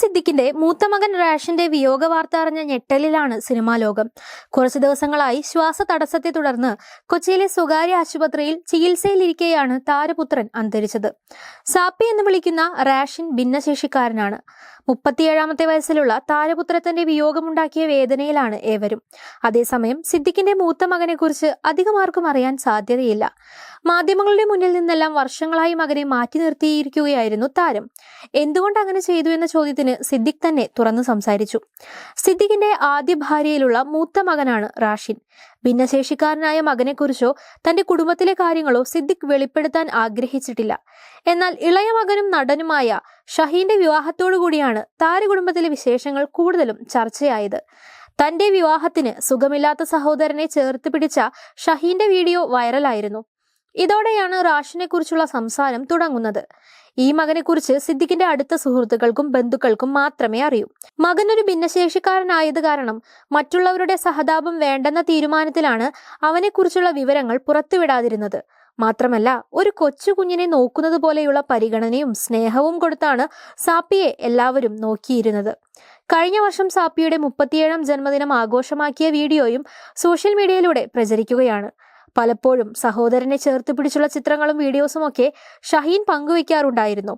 സിദ്ദിഖിന്റെ മൂത്ത മകൻ റാഷിന്റെ വിയോഗ വാർത്ത അറിഞ്ഞ ഞെട്ടലിലാണ് സിനിമാ ലോകം. കുറച്ചു ദിവസങ്ങളായി ശ്വാസ തടസ്സത്തെ തുടർന്ന് കൊച്ചിയിലെ സ്വകാര്യ ആശുപത്രിയിൽ ചികിത്സയിലിരിക്കെയാണ് താരപുത്രൻ അന്തരിച്ചത്. സാപ്പി എന്ന് വിളിക്കുന്ന റാഷിൻ ഭിന്നശേഷിക്കാരനാണ്. മുപ്പത്തിയേഴാമത്തെ വയസ്സിലുള്ള താരപുത്രത്തിന്റെ വിയോഗമുണ്ടാക്കിയ വേദനയിലാണ് ഏവരും. അതേസമയം സിദ്ദിഖിന്റെ മൂത്ത മകനെക്കുറിച്ച് അധികം ആർക്കും അറിയാൻ സാധ്യതയില്ല. മാധ്യമങ്ങളുടെ മുന്നിൽ നിന്നെല്ലാം വർഷങ്ങളായി മകനെ മാറ്റി നിർത്തിയിരിക്കുകയായിരുന്നു താരം. എന്തുകൊണ്ട് അങ്ങനെ ചെയ്തു എന്ന ചോദ്യത്തിന് സിദ്ദിഖ് തന്നെ തുറന്നു സംസാരിച്ചു. സിദ്ദിഖിന്റെ ആദ്യ ഭാര്യയിലുള്ള മൂത്ത മകനാണ് റാഷിൻ. ഭിന്നശേഷിക്കാരനായ മകനെക്കുറിച്ചോ തന്റെ കുടുംബത്തിലെ കാര്യങ്ങളോ സിദ്ദിഖ് വെളിപ്പെടുത്താൻ ആഗ്രഹിച്ചിട്ടില്ല. എന്നാൽ ഇളയ മകനും നടനുമായ ഷഹീന്റെ വിവാഹത്തോടു കൂടിയാണ് താരകുടുംബത്തിലെ വിശേഷങ്ങൾ കൂടുതലും ചർച്ചയായത്. തന്റെ വിവാഹത്തിന് സുഖമില്ലാത്ത സഹോദരനെ ചേർത്ത് പിടിച്ച ഷഹീന്റെ വീഡിയോ വൈറലായിരുന്നു. ഇതോടെയാണ് റാഷിനെ കുറിച്ചുള്ള സംസാരം തുടങ്ങുന്നത്. ഈ മകനെക്കുറിച്ച് സിദ്ദിഖിന്റെ അടുത്ത സുഹൃത്തുക്കൾക്കും ബന്ധുക്കൾക്കും മാത്രമേ അറിയൂ. മകനൊരു ഭിന്നശേഷിക്കാരനായത് കാരണം മറ്റുള്ളവരുടെ സഹതാപം വേണ്ടെന്ന തീരുമാനത്തിലാണ് അവനെക്കുറിച്ചുള്ള വിവരങ്ങൾ പുറത്തുവിടാതിരുന്നത്. മാത്രമല്ല ഒരു കൊച്ചു കുഞ്ഞിനെ നോക്കുന്നത് പോലെയുള്ള പരിഗണനയും സ്നേഹവും കൊടുത്താണ് സാപ്പിയെ എല്ലാവരും നോക്കിയിരുന്നത്. കഴിഞ്ഞ വർഷം സാപ്പിയുടെ മുപ്പത്തിയേഴാം ജന്മദിനം ആഘോഷമാക്കിയ വീഡിയോയും സോഷ്യൽ മീഡിയയിലൂടെ പ്രചരിക്കുകയാണ്. പലപ്പോഴും സഹോദരനെ ചേർത്ത് പിടിച്ചുള്ള ചിത്രങ്ങളും വീഡിയോസും ഒക്കെ ഷഹീൻ പങ്കുവയ്ക്കാറുണ്ടായിരുന്നു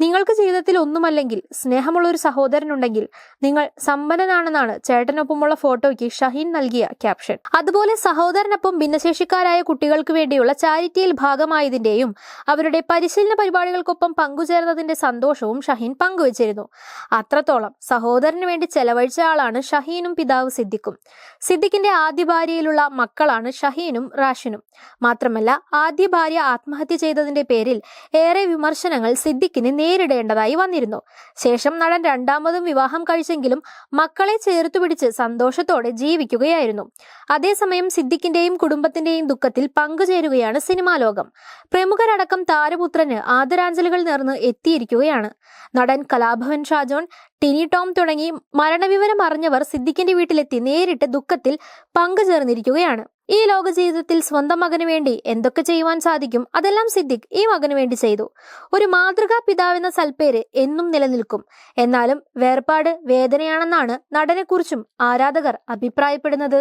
നിങ്ങൾക്ക് ജീവിതത്തിൽ ഒന്നുമല്ലെങ്കിൽ സ്നേഹമുള്ള ഒരു സഹോദരനുണ്ടെങ്കിൽ നിങ്ങൾ സമ്പന്നനാണെന്നാണ് ചേട്ടനൊപ്പമുള്ള ഫോട്ടോയ്ക്ക് ഷഹീൻ നൽകിയ ക്യാപ്ഷൻ. അതുപോലെ സഹോദരനൊപ്പം ഭിന്നശേഷിക്കാരായ കുട്ടികൾക്ക് വേണ്ടിയുള്ള ചാരിറ്റിയിൽ ഭാഗമായതിന്റെയും അവരുടെ പരിശീലന പരിപാടികൾക്കൊപ്പം പങ്കുചേർന്നതിന്റെ സന്തോഷവും ഷഹീൻ പങ്കുവച്ചിരുന്നു. അത്രത്തോളം സഹോദരന് വേണ്ടി ചെലവഴിച്ച ആളാണ് ഷഹീനും പിതാവ് സിദ്ദിഖും. സിദ്ദിഖിന്റെ ആദ്യ ഭാര്യയിലുള്ള മക്കളാണ് ഷഹീനും റാഷിനും. മാത്രമല്ല ആദ്യ ഭാര്യ ആത്മഹത്യ ചെയ്തതിന്റെ പേരിൽ ഏറെ വിമർശനങ്ങൾ സിദ്ദിഖിന് നേരിടേണ്ടതായി വന്നിരുന്നു. ശേഷം നടൻ രണ്ടാമതും വിവാഹം കഴിച്ചെങ്കിലും മക്കളെ ചേർത്തു പിടിച്ച് സന്തോഷത്തോടെ ജീവിക്കുകയായിരുന്നു. അതേസമയം സിദ്ദിഖിന്റെയും കുടുംബത്തിന്റെയും ദുഃഖത്തിൽ പങ്കുചേരുകയാണ് സിനിമാ ലോകം. പ്രമുഖരടക്കം താരപുത്രന് ആദരാഞ്ജലികൾ നേർന്ന് എത്തിയിരിക്കുകയാണ്. നടൻ കലാഭവൻ ഷാജോൺ ടിനി ടോം തുടങ്ങി മരണവിവരം അറിഞ്ഞവർ സിദ്ദിഖിന്റെ വീട്ടിലെത്തി നേരിട്ട് ദുഃഖത്തിൽ പങ്കുചേർന്നിരിക്കുകയാണ്. ഈ ലോക ജീവിതത്തിൽ സ്വന്തം മകന് വേണ്ടി എന്തൊക്കെ ചെയ്യുവാൻ സാധിക്കും? അതെല്ലാം സിദ്ദിഖ് ഈ മകന് വേണ്ടി ചെയ്തു. ഒരു മാതൃകാ പിതാവെന്ന സൽപ്പേര് എന്നും നിലനിൽക്കും. എന്നാലും വേർപാട് വേദനയാണെന്നാണ് നടനെക്കുറിച്ചും ആരാധകർ അഭിപ്രായപ്പെടുന്നത്.